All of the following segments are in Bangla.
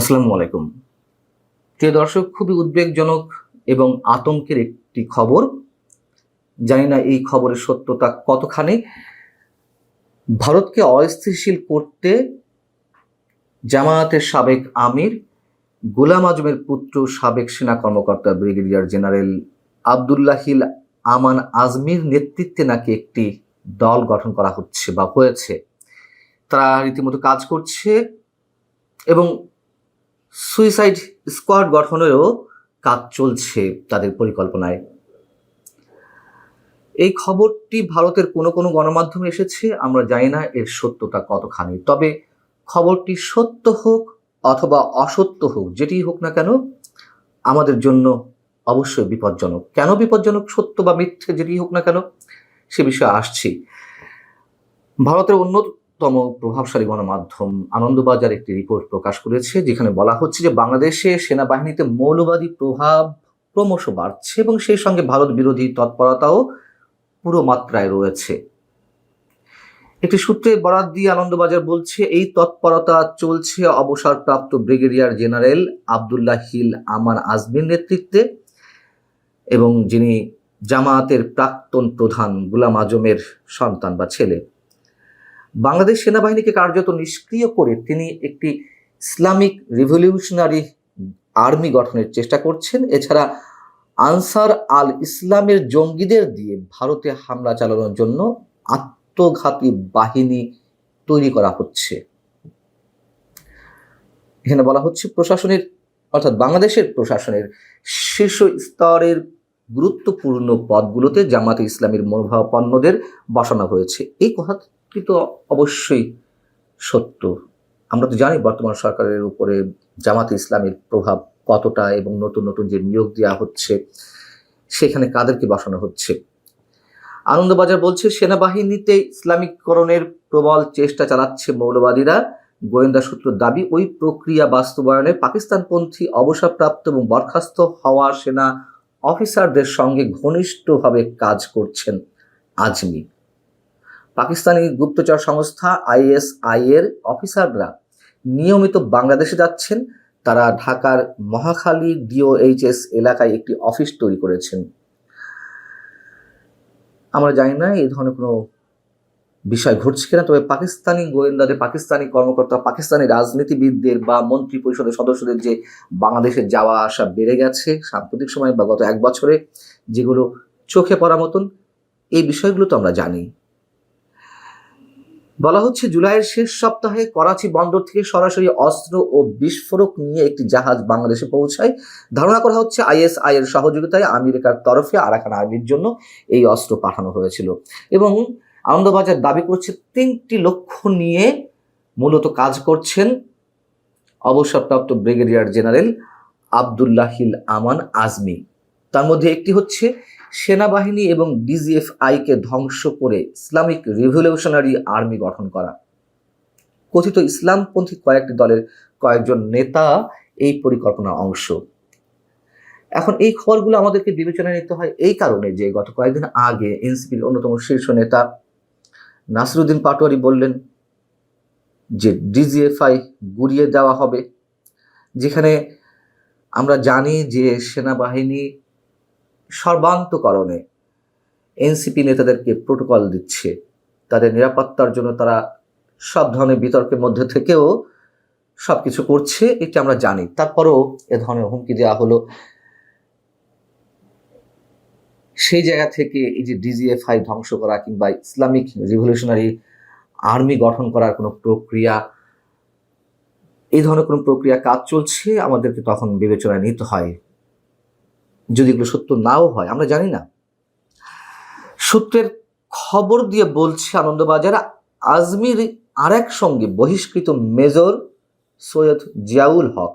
আসসালামু আলাইকুম। প্রিয় দর্শক, খুবই উদ্বেগজনক এবং আতঙ্কের একটি খবর। জানি না এই খবরের সত্যতা কতখানি। ভারতকে অস্থিতিশীল করতে জামায়াতের সাবেক আমির, গোলাম আজমের পুত্র সাবেক সেনা কর্মকর্তা ব্রিগেডিয়ার জেনারেল আবদুল্লাহিল আমান আজমির নেতৃত্বে নাকি একটি দল গঠন করা হচ্ছে বা হয়েছে। তারা রীতিমতো কাজ করছে এবং সুইসাইড স্কোয়াড গঠনেরও কাজ চলছে তাদের পরিকল্পনায়। এই খবরটি ভারতের কোনো কোনো গণমাধ্যমে এসেছে, আমরা জানি না এর সত্যতা কতখানি। তবে খবরটি সত্য হোক অথবা অসত্য হোক, যেটি হোক না কেন, আমাদের জন্য অবশ্যই বিপজ্জনক। কেন বিপজ্জনক, সত্য বা মিথ্যে, যেটি হোক না কেন, সে বিষয়ে আসছি। ভারতের অন্যতম প্রভাবশালী গণমাধ্যম আনন্দবাজার একটি রিপোর্ট প্রকাশ করেছে, যেখানে বলা হচ্ছে যে বাংলাদেশে সেনাবাহিনীতে মৌলবাদী প্রভাব ক্রমশ বাড়ছে এবং সেই সঙ্গে ভারত বিরোধী তৎপরতাও পুরো মাত্রায় রয়েছে। একটি সূত্রে বরাত দিয়ে আনন্দবাজার বলছে, এই তৎপরতা চলছে অবসরপ্রাপ্ত brigadier general Abdullahil Aman আজমির নেতৃত্বে এবং যিনি জামায়াতের প্রাক্তন প্রধান গুলাম আজমের সন্তান বা ছেলে। বাংলাদেশ সেনাবাহিনীকে কার্যত নিষ্ক্রিয় করে তিনি একটি ইসলামিক রিভলিউশনারি আর্মি গঠনের চেষ্টা করছেন। এছাড়া আনসার আল ইসলামের জঙ্গিদের দিয়ে ভারতে হামলা চালানোর জন্য আত্মঘাতী বাহিনী তৈরি করা হচ্ছে। এখানে বলা হচ্ছে প্রশাসনের, অর্থাৎ বাংলাদেশের প্রশাসনের শীর্ষ স্তরের গুরুত্বপূর্ণ পদগুলোতে জামাতে ইসলামের মনোভাবাপন্নদের বসানো হয়েছে। এই কথাটি তো অবশ্যই সত্য। আমরা তো জানি বর্তমান সরকারের উপরে জামাতে ইসলামের প্রভাব কতটা এবং নতুন নতুন যে নিয়োগ দেওয়া হচ্ছে, সেখানে কাদেরকে বসানো হচ্ছে? আনন্দবাজার বলছে, সেনাবাহিনীতে ইসলামিককরণের প্রবল চেষ্টা চালাচ্ছে মৌলবাদীরা। গোয়েন্দা সূত্র দাবি, ওই প্রক্রিয়া বাস্তবায়নে পাকিস্তানপন্থী অবসরপ্রাপ্ত এবং বরখাস্ত হওয়া সেনা অফিসারদের সঙ্গে ঘনিষ্ঠভাবে কাজ করছেন আজমি। পাকিস্তানি গুপ্তচর সংস্থা আইএসআই এর অফিসাররা নিয়মিত বাংলাদেশে যাচ্ছেন। তারা ঢাকার মহাখালী ডিওএইচএস এলাকায় একটি অফিস তৈরি করেছেন। আমরা জানি না এই ধরনের কোনো বিষয় ঘটছে কিনা, তবে পাকিস্তানি গোয়েন্দাদের, পাকিস্তানি কর্মকর্তা, পাকিস্তানি রাজনীতিবিদদের বা মন্ত্রী পরিষদের সদস্যদের যে বাংলাদেশে যাওয়া আসা বেড়ে গেছে সাম্প্রতিক সময় বা গত এক বছরে, যেগুলো চোখে পড়া মতন, এই বিষয়গুলো তো আমরা জানি। বলা হচ্ছে জুলাইয়ের শেষ সপ্তাহে করাচি বন্দর থেকে সরাসরি অস্ত্র ও বিস্ফোরক নিয়ে একটি জাহাজ বাংলাদেশে পৌঁছায়। ধারণা করা হচ্ছে আইএসআই এর সহযোগিতায় আমেরিকার তরফে আরাকান আর্মির জন্য এই অস্ত্র পাঠানো হয়েছিল। এবং আনন্দবাজার দাবি করছে, তিনটি লক্ষ্য নিয়ে মূলত কাজ করছেন অবসরপ্রাপ্ত ব্রিগেডিয়ার জেনারেল আবদুল্লাহিল আমান আজমি। তার মধ্যে একটি হচ্ছে সেনাবাহিনী এবং ডিজিএফআইকে ধ্বংস করে ইসলামিক রিভলিউশনারি আর্মি গঠন করা। কথিত ইসলামপন্থী কয়েকটি দলের কয়েকজন নেতা এই পরিকল্পনার অংশ। এখন এই খবরগুলো আমাদেরকে বিবেচনায় নিতে হয় এই কারণে যে গত কয়েকদিন আগে এনসিপির অন্যতম শীর্ষ নেতা নাসিরুদ্দিন পাটোয়ারি বললেন যে ডিজিএফআই গুড়িয়ে দেওয়া হবে। যেখানে আমরা জানি যে সেনাবাহিনী সর্বান্তকরণে এনসিপি নেতাদেরকে প্রোটোকল দিচ্ছে। তাদের নিরাপত্তার জন্য তারা সব ধরনের বিতর্কের মধ্যে থেকেও সব কিছু করছে, এটি আমরা জানি। তারপরেও এ ধরনের হুমকি দেওয়া হলো। সেই জায়গা থেকে এই যে ডিজিএফআই ধ্বংস করা কিংবা ইসলামিক রিভলিউশনারি আর্মি গঠন করার কোনো প্রক্রিয়া, এই ধরনের কোনো প্রক্রিয়া কাজ চলছে, আমাদেরকে তখন বিবেচনায় নিতে হয়। যদি এগুলো সত্য নাও হয়, আমরা জানি না। সূত্রের খবর দিয়ে বলছে আনন্দবাজার, আজমির আরেক সঙ্গে বহিষ্কৃত মেজর সৈয়দ জিয়াউল হক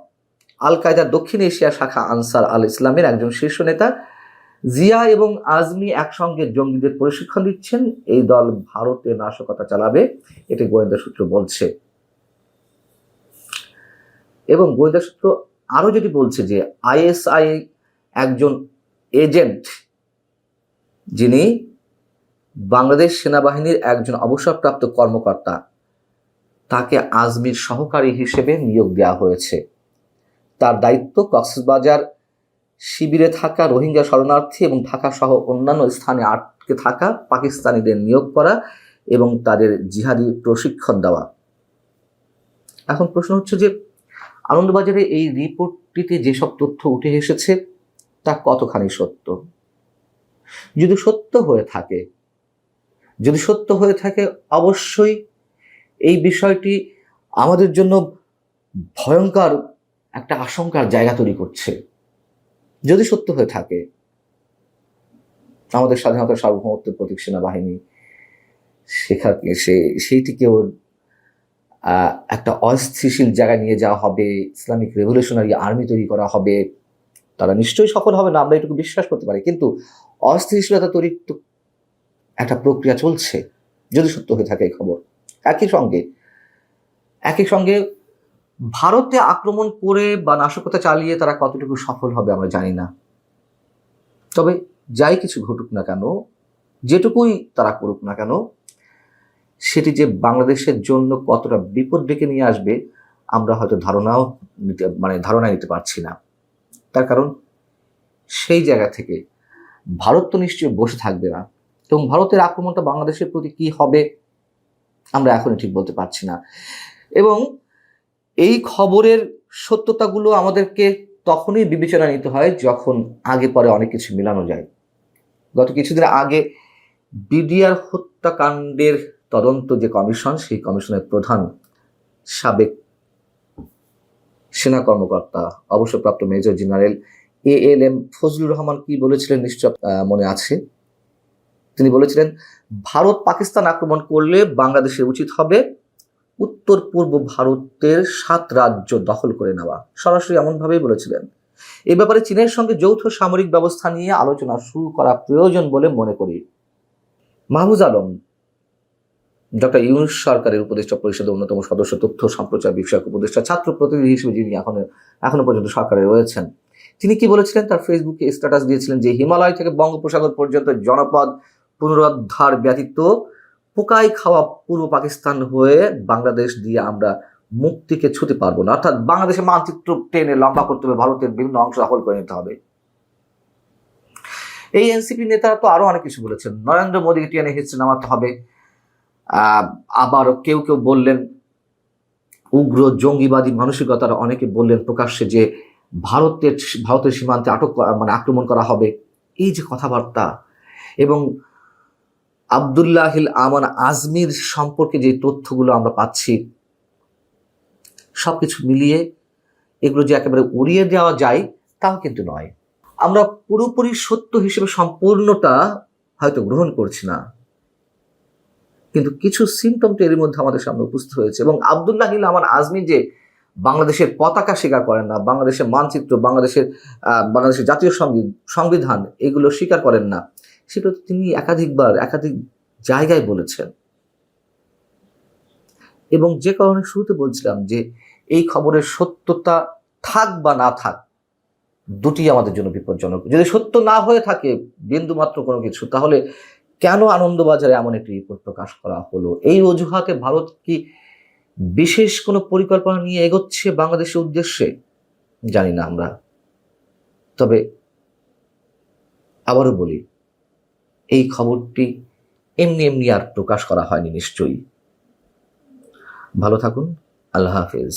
আল কায়দার দক্ষিণ এশিয়া শাখা আনসার আল ইসলামের একজন শীর্ষ নেতা। জিয়া এবং আজমি একসঙ্গে জঙ্গিদের প্রশিক্ষণ দিচ্ছেন। এই দল ভারতে নাশকতা চালাবে, এটি গোয়েন্দা সূত্র বলছে। এবং গোয়েন্দা সূত্র আরও যেটি বলছে যে, আইএসআই একজন এজেন্ট যিনি বাংলাদেশ সেনাবাহিনীর একজন অবসরপ্রাপ্ত কর্মকর্তা, তাকে আজমির সহকারী হিসেবে নিয়োগ দেওয়া হয়েছে। তার দায়িত্ব কক্সবাজার শিবিরে থাকা রোহিঙ্গা শরণার্থী এবং ঢাকা সহ অন্যান্য স্থানে আটকে থাকা পাকিস্তানিদের নিয়োগ করা এবং তাদের জিহাদি প্রশিক্ষণ দেওয়া। এখন প্রশ্ন হচ্ছে যে, আনন্দবাজারে এই রিপোর্টটিতে যেসব তথ্য উঠে এসেছে তা কতখানি সত্য? যদি সত্য হয়ে থাকে, যদি সত্য হয়ে থাকে, অবশ্যই এই বিষয়টি আমাদের জন্য ভয়ঙ্কর একটা আশঙ্কার জায়গা তৈরি করছে। যদি সত্য হয়ে থাকে, আমাদের স্বাধীনতা সার্বভৌমত্বের প্রতীক সেনাবাহিনী, সেখানে সে, সেইটিকেও একটা অস্থিতিশীল জায়গায় নিয়ে যাওয়া হবে, ইসলামিক রেভলিউশনারি আর্মি তৈরি করা হবে। তারা নিশ্চয়ই সফল হবে না, আমরা এটুকু বিশ্বাস করতে পারি। কিন্তু অস্থিতিশীলতা তৈরির তো একটা প্রক্রিয়া চলছে, যদি সত্য হয়ে থাকে এই খবর। একই সঙ্গে একই সঙ্গে ভারতে আক্রমণ করে বা নাশকতা চালিয়ে তারা কতটুকু সফল হবে আমরা জানি না। তবে যাই কিছু ঘটুক না কেন, যেটুকুই তারা করুক না কেন, সেটি যে বাংলাদেশের জন্য কতটা বিপদ ডেকে নিয়ে আসবে, আমরা হয়তো ধারণাও নিতে মানে ধারণা নিতে পারছি না। তার কারণ সেই জায়গা থেকে ভারত তো নিশ্চয়ই বসে থাকবে না। এবং ভারতের আক্রমণটা বাংলাদেশের প্রতি কি হবে, আমরা এখনই ঠিক বলতে পারছি না। এবং এই খবরের সত্যতাগুলো আমাদেরকে তখনই বিবেচনা নিতে হয় যখন আগে পরে অনেক কিছু মেলানো যায়। গত কিছুদিন আগে বিডিআর হত্যাকাণ্ডের তদন্ত যে কমিশন, সেই কমিশনের প্রধান সাবেক সেনা কর্মকর্তা, অবসরপ্রাপ্ত major general A L M Fazlur Rahman কি বলেছিলেন নিশ্চয় মনে আছে? তিনি বলেছিলেন, ভারত পাকিস্তান আক্রমণ করলে বাংলাদেশের উচিত হবে উত্তর পূর্ব ভারতের সাত রাজ্য দখল করে নেওয়া। সরাসরি এমনভাবেই বলেছিলেন। এ ব্যাপারে চীনের সঙ্গে যৌথ সামরিক ব্যবস্থা নিয়ে আলোচনা শুরু করা প্রয়োজন বলে মনে করি। মাহবুজ আলম ডক্টর ইউনুস সরকারের উপদেষ্টা পরিষদের অন্যতম সদস্য, তথ্য সম্প্রচার বিষয়ক উপদেষ্টা, ছাত্র প্রতিনিধি হিসেবে যিনি এখনও এখনও পর্যন্ত সরকারে রয়েছেন। তিনি কি বলেছিলেন? তার ফেসবুকে স্ট্যাটাস দিয়েছিলেন যে হিমালয় থেকে বঙ্গোপসাগর পর্যন্ত জনপদ পুনরুদ্ধার ব্যতীত পোকায় খাওয়া পূর্ব পাকিস্তান হয়ে বাংলাদেশ দিয়ে আমরা মুক্তিকে ছুতে পারব না। অর্থাৎ বাংলাদেশের মানচিত্র টেনে লম্বা করতে হবে, ভারতের বিভিন্ন অংশ দখল করে নিতে হবে। এই এনসিপি নেতারা তো আরও অনেক কিছু বলেছেন। নরেন্দ্র মোদীকে টেনে হিস্ট্রি নামাতে হবে। আহ, আবার কেউ কেউ বললেন উগ্র জঙ্গিবাদী মানসিকতার অনেকে বললেন প্রকাশ্যে যে ভারতের ভারতের সীমান্তে আটক মানে আক্রমণ করা হবে। এই যে কথাবার্তা এবং আবদুল্লাহিল আমান আজমির সম্পর্কে যে তথ্যগুলো আমরা পাচ্ছি সবকিছু মিলিয়ে এগুলো যে একেবারে উড়িয়ে দেওয়া যায় তাও কিন্তু নয়। আমরা পুরোপুরি সত্য হিসেবে সম্পূর্ণটা হয়তো গ্রহণ করছি না। কিন্তু কিছু সিমটম তো এর মধ্যে আমাদের সামনে উপস্থিত হয়েছে। এবং আবদুল্লাহিল আমার আজমি যে বাংলাদেশের পতাকা স্বীকার করেন না, বাংলাদেশের মানচিত্র, বাংলাদেশের বাংলাদেশের জাতীয় সংবিধান, এগুলো স্বীকার করেন না সেটা তিনি একাধিকবার, একাধিক জায়গায় বলেছেন। এবং যে কারণে শুরুতে বলছিলাম যে এই খবরের সত্যতা থাক বা না থাক, দুটি আমাদের জন্য বিপজ্জনক। যদি সত্য না হয়ে থাকে বিন্দু মাত্র কোনো কিছু, তাহলে কেন আনন্দবাজারে এমন একটি রিপোর্ট প্রকাশ করা হলো? এই অজুহাতে ভারত কি বিশেষ কোনো পরিকল্পনা নিয়ে এগোচ্ছে বাংলাদেশের উদ্দেশ্যে? জানি না আমরা। তবে আবারও বলি, এই খবরটি এমনি এমনি আর প্রকাশ করা হয়নি নিশ্চয়ই। ভালো থাকুন, আল্লাহ হাফেজ।